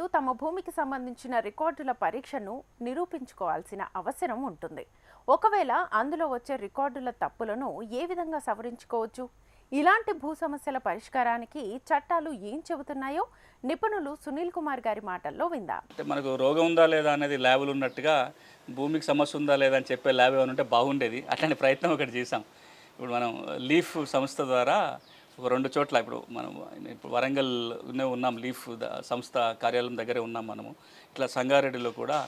రైతు తమ భూమికి సంబంధించిన రికార్డుల పరీక్షను నిరూపించుకోవాల్సిన అవసరం ఉంటుంది. ఒకవేళ అందులో వచ్చే రికార్డుల తప్పులను ఏ విధంగా సవరించుకోవచ్చు? ఇలాంటి భూ సమస్యల పరిష్కారానికి చట్టాలు ఏం చెబుతున్నాయో నిపుణులు సునీల్ కుమార్ గారి మాటల్లో విందాం. అంటే మనకు రోగం ఉందా లేదా అనేది ల్యాబులు ఉన్నట్టుగా భూమికి సమస్య ఉందా లేదా అని చెప్పే ల్యాబ్ ఏమైనా ఉంటే బాగుండేది. అట్లాంటి ప్రయత్నం ఒకటి చేసాం ఇప్పుడు మనం లీఫ్ సంస్థ ద్వారా ఒక రెండు చోట్ల ఇప్పుడు మనం ఇప్పుడు వరంగల్నే ఉన్నాం లీఫ్ సంస్థ కార్యాలయం దగ్గరే ఉన్నాం మనము. ఇట్లా సంగారెడ్డిలో కూడా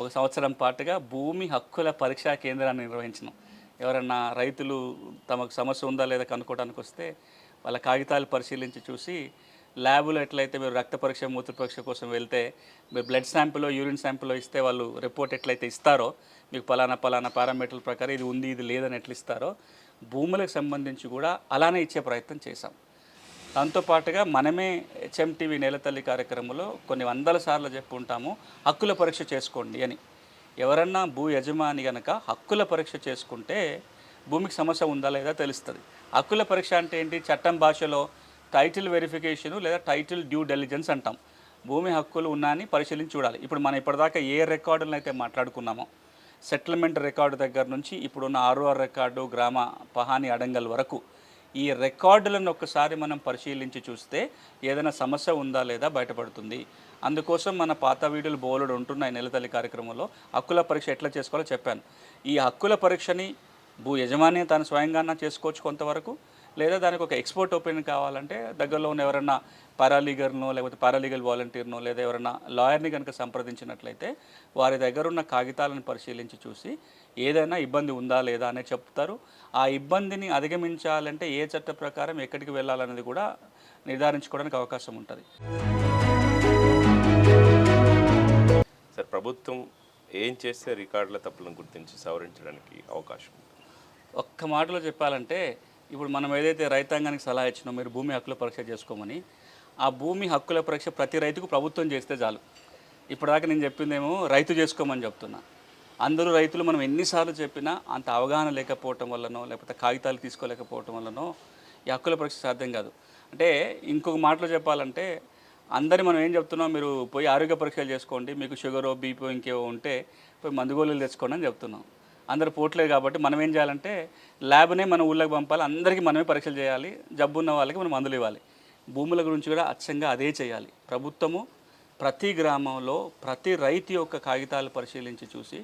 ఒక సంవత్సరం పాటుగా భూమి హక్కుల పరీక్షా కేంద్రాన్ని నిర్వహించినాం. ఎవరన్నా రైతులు తమకు సమస్య ఉందా లేదా కనుక్కోవడానికి వస్తే వాళ్ళ కాగితాలు పరిశీలించి చూసి ల్యాబులో ఎట్లయితే మీరు రక్త పరీక్ష మూత్ర పరీక్ష కోసం వెళ్తే మీరు బ్లడ్ శాంపుల్ యూరిన్ శాంపుల్ ఇస్తే వాళ్ళు రిపోర్ట్ ఎట్లయితే ఇస్తారో మీకు పలానా పలానా పారామీటర్ల ప్రకారం ఇది ఉంది ఇది లేదని ఎట్లా ఇస్తారో భూములకు సంబంధించి కూడా అలానే ఇచ్చే ప్రయత్నం చేశాం. దాంతోపాటుగా మనమే హెచ్ఎంటీవీ నేలతల్లి కార్యక్రమంలో కొన్ని వందల సార్లు చెప్పుకుంటాము ఉంటాము హక్కుల పరీక్ష చేసుకోండి అని. ఎవరన్నా భూ యజమాని గనక హక్కుల పరీక్ష చేసుకుంటే భూమికి సమస్య ఉందా లేదా తెలుస్తుంది. హక్కుల పరీక్ష అంటే ఏంటి? చట్టం భాషలో టైటిల్ వెరిఫికేషను లేదా టైటిల్ డ్యూ డెలిజెన్స్ అంటాం. భూమి హక్కులు ఉన్నాయని పరిశీలించి చూడాలి. ఇప్పుడు మనం ఇప్పటిదాకా ఏ రికార్డులను అయితే మాట్లాడుకున్నామో సెటిల్మెంట్ రికార్డు దగ్గర నుంచి ఇప్పుడున్న ఆర్ఓఆర్ రికార్డు గ్రామ పహాని అడంగల్ వరకు ఈ రికార్డులను ఒక్కసారి మనం పరిశీలించి చూస్తే ఏదైనా సమస్య ఉందా లేదా బయటపడుతుంది. అందుకోసం మన పాత వీడియోలు బోలెడు ఉంటున్నాయి నెలతల్లి కార్యక్రమంలో. హక్కుల పరీక్ష ఎట్లా చేసుకోవాలో చెప్పాను. ఈ హక్కుల పరీక్షని భూ యజమాని తాను స్వయంగా చేసుకోవచ్చు కొంతవరకు. లేదా దానికి ఒక ఎక్స్పోర్ట్ ఒపీనియన్ కావాలంటే దగ్గరలో ఉన్న ఎవరన్నా పారాలీగర్నో లేకపోతే పారాలీగల్ వాలంటీర్నో లేదా ఎవరైనా లాయర్ని కనుక సంప్రదించినట్లయితే వారి దగ్గర ఉన్న కాగితాలను పరిశీలించి చూసి ఏదైనా ఇబ్బంది ఉందా లేదా అనేది చెప్తారు ఆ ఇబ్బందిని అధిగమించాలంటే ఏ చట్ట ప్రకారం ఎక్కడికి వెళ్ళాలనేది కూడా నిర్ధారించుకోవడానికి అవకాశం ఉంటుంది సార్ ప్రభుత్వం ఏం చేస్తే రికార్డుల తప్పులను గుర్తించి సవరించడానికి అవకాశం? ఒక్క మాటలో చెప్పాలంటే ఇప్పుడు మనం ఏదైతే రైతాంగానికి సలహా ఇచ్చినో మీరు భూమి హక్కుల పరీక్ష చేసుకోమని ఆ భూమి హక్కుల పరీక్ష ప్రతి రైతుకు ప్రభుత్వం చేస్తే చాలు. ఇప్పటిదాకా నేను చెప్పిందేమో రైతు చేసుకోమని చెప్తున్నా. అందరూ రైతులు మనం ఎన్నిసార్లు చెప్పినా అంత అవగాహన లేకపోవటం వల్లనో లేకపోతే కాగితాలు తీసుకోలేకపోవటం వల్లనో ఈ హక్కుల పరీక్ష సాధ్యం కాదు. అంటే ఇంకొక మాటలో చెప్పాలంటే అందరి మనం ఏం చెప్తున్నాం మీరు పోయి ఆరోగ్య పరీక్షలు చేసుకోండి మీకు షుగరో బీపీ ఇంకేవో ఉంటే పోయి మందుగోళీలు తెచ్చుకోండి అని చెప్తున్నాం. అందరూ పోట్లేదు కాబట్టి మనం ఏం చేయాలంటే ల్యాబ్నే మన ఊళ్ళకి పంపాలి. అందరికీ మనమే పరీక్షలు చేయాలి. జబ్బు ఉన్న వాళ్ళకి మనం మందులు ఇవ్వాలి. భూముల గురించి కూడా అచ్చంగా అదే చేయాలి. ప్రభుత్వము ప్రతి గ్రామంలో ప్రతి రైతు యొక్క కాగితాలు పరిశీలించి చూసి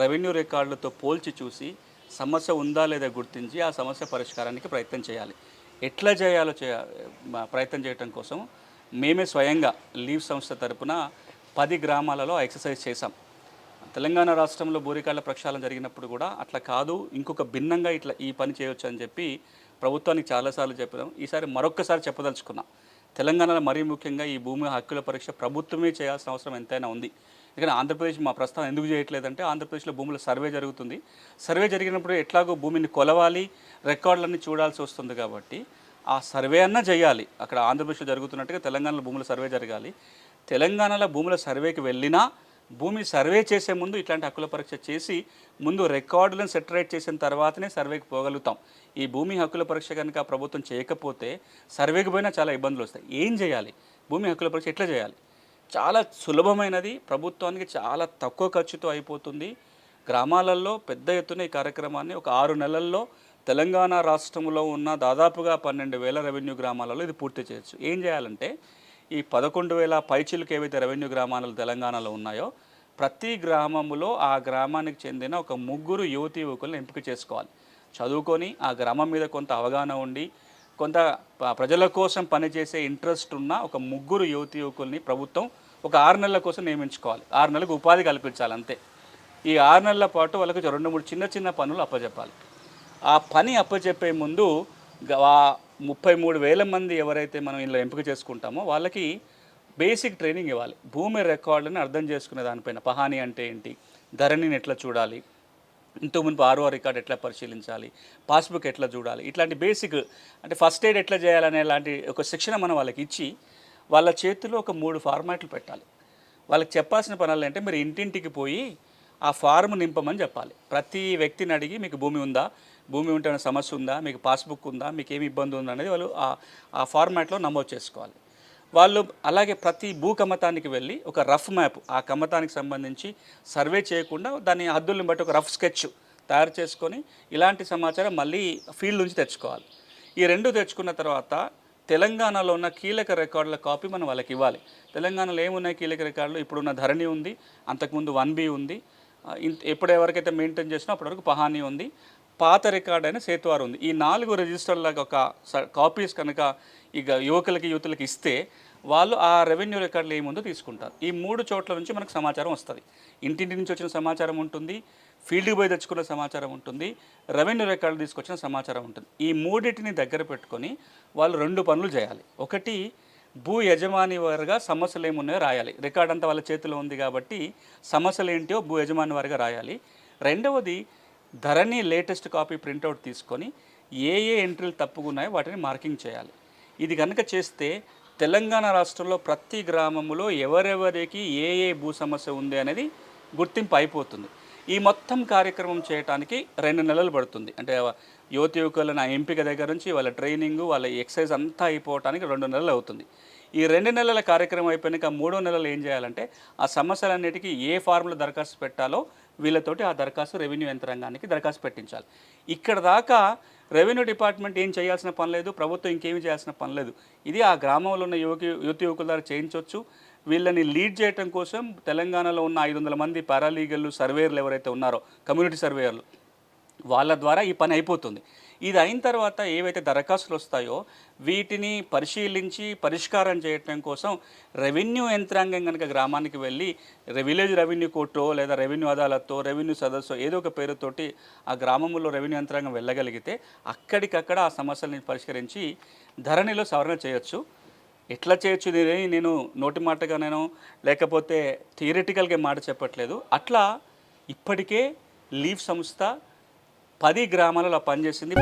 రెవెన్యూ రికార్డులతో పోల్చి చూసి సమస్య ఉందా లేదా గుర్తించి ఆ సమస్య పరిష్కారానికి ప్రయత్నం చేయాలి. ఎట్లా చేయాలో చే ప్రయత్నం చేయడం కోసం మేమే స్వయంగా లీవ్ సంస్థ తరపున పది గ్రామాలలో ఎక్సర్సైజ్ చేశాం. తెలంగాణ రాష్ట్రంలో బోరికాళ్ళ ప్రక్షాళన జరిగినప్పుడు కూడా అట్లా కాదు ఇంకొక భిన్నంగా ఇట్లా ఈ పని చేయొచ్చు అని చెప్పి ప్రభుత్వానికి చాలాసార్లు చెప్పినాం ఈసారి మరొక్కసారి చెప్పదలుచుకున్నాం. తెలంగాణలో మరీ ముఖ్యంగా ఈ భూమి హక్కుల పరీక్ష ప్రభుత్వమే చేయాల్సిన అవసరం ఎంతైనా ఉంది. ఎందుకంటే ఆంధ్రప్రదేశ్ మా ప్రస్తుతం ఎందుకు చేయట్లేదంటే ఆంధ్రప్రదేశ్లో భూముల సర్వే జరుగుతుంది. సర్వే జరిగినప్పుడు ఎట్లాగో భూమిని కొలవాలి రికార్డులన్నీ చూడాల్సి వస్తుంది కాబట్టి ఆ సర్వే అన్నా చేయాలి. అక్కడ ఆంధ్రప్రదేశ్లో జరుగుతున్నట్టుగా తెలంగాణలో భూముల సర్వే జరగాలి. తెలంగాణలో భూముల సర్వేకి వెళ్ళినా భూమి సర్వే చేసే ముందు ఇట్లాంటి హక్కుల పరీక్ష చేసి ముందు రికార్డులను సెటరేట్ చేసిన తర్వాతనే సర్వేకి పోగలుగుతాం. ఈ భూమి హక్కుల పరీక్ష కనుక ప్రభుత్వం చేయకపోతే సర్వేకి పోయినా చాలా ఇబ్బందులు వస్తాయి. ఏం చేయాలి? భూమి హక్కుల పరీక్ష ఎట్లా చేయాలి? చాలా సులభమైనది. ప్రభుత్వానికి చాలా తక్కువ ఖర్చుతో అయిపోతుంది. గ్రామాలలో పెద్ద ఎత్తున ఈ కార్యక్రమాన్ని ఒక ఆరు నెలల్లో తెలంగాణ రాష్ట్రంలో ఉన్న దాదాపుగా పన్నెండు వేల రెవెన్యూ గ్రామాలలో ఇది పూర్తి చేయొచ్చు. ఏం చేయాలంటే ఈ పదకొండు వేల పైచిలకు ఏవైతే రెవెన్యూ గ్రామాలు తెలంగాణలో ఉన్నాయో ప్రతి గ్రామంలో ఆ గ్రామానికి చెందిన ఒక ముగ్గురు యువతి యువకులను ఎంపిక చేసుకోవాలి. చదువుకొని ఆ గ్రామం మీద కొంత అవగాహన ఉండి కొంత ప్రజల కోసం పనిచేసే ఇంట్రెస్ట్ ఉన్న ఒక ముగ్గురు యువతి యువకుల్ని ప్రభుత్వం ఒక ఆరు నెలల కోసం నియమించుకోవాలి. ఆరు నెలలకు ఉపాధి కల్పించాలి అంతే. ఈ ఆరు నెలల పాటు వాళ్ళకి రెండు మూడు చిన్న చిన్న పనులు అప్పచెప్పాలి ఆ పని అప్పచెప్పే ముందు గ- ముప్పై మూడు వేల మంది ఎవరైతే మనం ఇందులో ఎంపిక చేసుకుంటామో వాళ్ళకి బేసిక్ ట్రైనింగ్ ఇవ్వాలి. భూమి రికార్డుని అర్థం చేసుకునే దానిపైన పహాని అంటే ఏంటి? ధరణిని ఎట్లా చూడాలి? ఇంతకు మునుపు ఆర్ఓ రికార్డ్ ఎట్లా పరిశీలించాలి? పాస్బుక్ ఎట్లా చూడాలి? ఇట్లాంటి బేసిక్ అంటే ఫస్ట్ ఎయిడ్ ఎట్లా చేయాలనే లాంటి ఒక శిక్షణ మనం వాళ్ళకి ఇచ్చి వాళ్ళ చేతిలో ఒక మూడు ఫార్మాట్లు పెట్టాలి. వాళ్ళకి చెప్పాల్సిన పనులు అంటే మీరు ఇంటింటికి పోయి ఆ ఫార్మ్ నింపమని చెప్పాలి. ప్రతి వ్యక్తిని అడిగి మీకు భూమి ఉందా? భూమి ఉంటే సమస్య ఉందా? మీకు పాస్బుక్ ఉందా? మీకు ఏమి ఇబ్బంది ఉందా అనేది వాళ్ళు ఆ ఫార్మాట్లో నమోదు చేసుకోవాలి. వాళ్ళు అలాగే ప్రతి భూ కమతానికి వెళ్ళి ఒక రఫ్ మ్యాప్ ఆ కమతానికి సంబంధించి సర్వే చేయకుండా దాని హద్దుల్ని బట్టి ఒక రఫ్ స్కెచ్ తయారు చేసుకొని ఇలాంటి సమాచారం మళ్ళీ ఫీల్డ్ నుంచి తెచ్చుకోవాలి. ఈ రెండు తెచ్చుకున్న తర్వాత తెలంగాణలో ఉన్న కీలక రికార్డుల కాపీ మనం వాళ్ళకి ఇవ్వాలి. తెలంగాణలో ఏమున్నాయి కీలక రికార్డులు ఇప్పుడున్న ధరణి ఉంది అంతకుముందు వన్ బి ఉంది ఇంత ఎప్పుడు ఎవరికైతే మెయింటైన్ చేసినా అప్పటివరకు పహానీ పహాని ఉంది. పాత రికార్డ్ అయిన సేతువారు ఉంది. ఈ నాలుగు రిజిస్టర్ల ఒక స- కాపీస్ కనుక ఇక యువకులకి యువతులకి ఇస్తే వాళ్ళు ఆ రెవెన్యూ రికార్డులు ఏముందో తీసుకుంటారు. ఈ మూడు చోట్ల నుంచి మనకు సమాచారం వస్తుంది. ఇంటింటి నుంచి వచ్చిన సమాచారం ఉంటుంది. ఫీల్డ్కి పోయి తెచ్చుకున్న సమాచారం ఉంటుంది. రెవెన్యూ రికార్డులు తీసుకొచ్చిన సమాచారం ఉంటుంది. ఈ మూడింటిని దగ్గర పెట్టుకొని వాళ్ళు రెండు పనులు చేయాలి. ఒకటి భూ యజమాని వారుగా సమస్యలు ఏమున్నాయో రాయాలి. రికార్డ్ అంతా వాళ్ళ చేతిలో ఉంది కాబట్టి సమస్యలు ఏంటో భూ యజమాని వారిగా రాయాలి. రెండవది ధరణి లేటెస్ట్ కాపీ ప్రింట్అవుట్ తీసుకొని ఏ ఏ ఎంట్రీలు తప్పుగా ఉన్నాయో వాటిని మార్కింగ్ చేయాలి. ఇది కనుక చేస్తే తెలంగాణ రాష్ట్రంలో ప్రతి గ్రామంలో ఎవరెవరికి ఏ ఏ భూ సమస్య ఉంది అనేది గుర్తింపు అయిపోతుంది. ఈ మొత్తం కార్యక్రమం చేయడానికి రెండు నెలలు పడుతుంది. అంటే యువతి యువకుల నా ఎంపిక దగ్గర నుంచి వాళ్ళ ట్రైనింగ్ వాళ్ళ ఎక్సర్సైజ్ అంతా అయిపోవడానికి రెండు నెలలు అవుతుంది. ఈ రెండు నెలల కార్యక్రమం అయిపోయినాక మూడో నెలలు ఏం చేయాలంటే ఆ సమస్యలన్నిటికీ ఏ ఫార్ములో దరఖాస్తు పెట్టాలో వీళ్ళతోటి ఆ దరఖాస్తు రెవెన్యూ యంత్రాంగానికి దరఖాస్తు పెట్టించాలి. ఇక్కడ దాకా రెవెన్యూ డిపార్ట్మెంట్ ఏం చేయాల్సిన పని లేదు ప్రభుత్వం ఇంకేమి చేయాల్సిన పని లేదు. ఇది ఆ గ్రామంలో ఉన్న యువకి యువతి యువకుల ద్వారా చేయించవచ్చు. వీళ్ళని లీడ్ చేయడం కోసం తెలంగాణలో ఉన్న ఐదు వందల మంది పారాలీగల్ సర్వేయర్లు ఎవరైతే ఉన్నారో కమ్యూనిటీ సర్వేయర్లు వాళ్ళ ద్వారా ఈ పని అయిపోతుంది. ఇది అయిన తర్వాత ఏవైతే దరఖాస్తులు వస్తాయో వీటిని పరిశీలించి పరిష్కారం చేయటం కోసం రెవెన్యూ యంత్రాంగం కనుక గ్రామానికి వెళ్ళి విలేజ్ రెవెన్యూ కోర్టో లేదా రెవెన్యూ అదాలత్తో రెవెన్యూ సదస్సు ఏదో ఒక పేరుతోటి ఆ గ్రామంలో రెవెన్యూ యంత్రాంగం వెళ్ళగలిగితే అక్కడికక్కడ ఆ సమస్యల్ని పరిష్కరించి ధరణిలో సవరణ చేయొచ్చు. ఎట్లా చేయొచ్చు దీని నేను నోటి మాటగా నేను లేకపోతే థియరిటికల్గా మాట చెప్పట్లేదు. అట్లా ఇప్పటికే లీవ్ సంస్థ పది గ్రామాలలో పనిచేసింది.